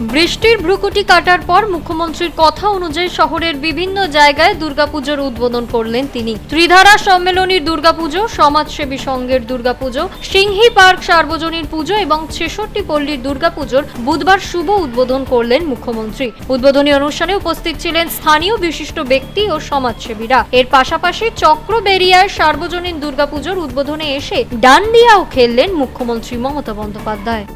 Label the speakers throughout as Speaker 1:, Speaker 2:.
Speaker 1: বৃষ্টির ভ্রুকুটি কাটার পর মুখ্যমন্ত্রীর কথা অনুযায়ী শহরের বিভিন্ন জায়গায় দুর্গাপুজোর উদ্বোধন করলেন তিনি। ত্রিধারা সম্মেলনীর দুর্গাপুজো, সমাজসেবী সংঘের দুর্গাপুজো, সিংহি পার্ক সার্বজনীন পুজো এবং ছেষট্টি পল্লীর দুর্গাপুজোর বুধবার শুভ উদ্বোধন করলেন মুখ্যমন্ত্রী। উদ্বোধনী অনুষ্ঠানে উপস্থিত ছিলেন স্থানীয় বিশিষ্ট ব্যক্তি ও সমাজসেবীরা। এর পাশাপাশি চক্রবেরিয়ায় সার্বজনীন দুর্গাপুজোর উদ্বোধনে এসে ডান্ডিয়াও খেললেন মুখ্যমন্ত্রী মমতা বন্দ্যোপাধ্যায়।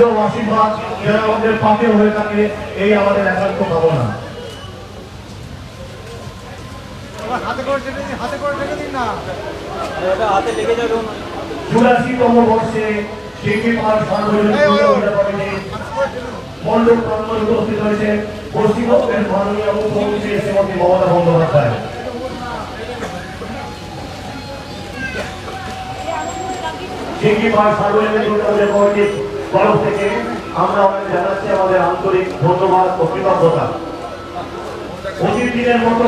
Speaker 2: এবং আশীর্বাদ যেন আমাদের পাপে হয়ে থাকে এই আমাদের একান্ত ভাবনা।
Speaker 3: হাতে করে টেনে দিন হাতে করে টেনে দিন না।
Speaker 2: চুরাশিতম বর্ষে সিঙ্গি পাহাড় সার্বজনীন পুজো কমিটি উপস্থিত হয়েছে পশ্চিমবঙ্গের মাননীয় মুখ্যমন্ত্রী শ্রীমতী মমতা বন্দ্যোপাধ্যায়। সার্বজনীন তরফ থেকে আমরা জানাচ্ছি আমাদের আন্তরিক ধন্যবাদ ও কৃতজ্ঞতা। অতীত দিনের মতো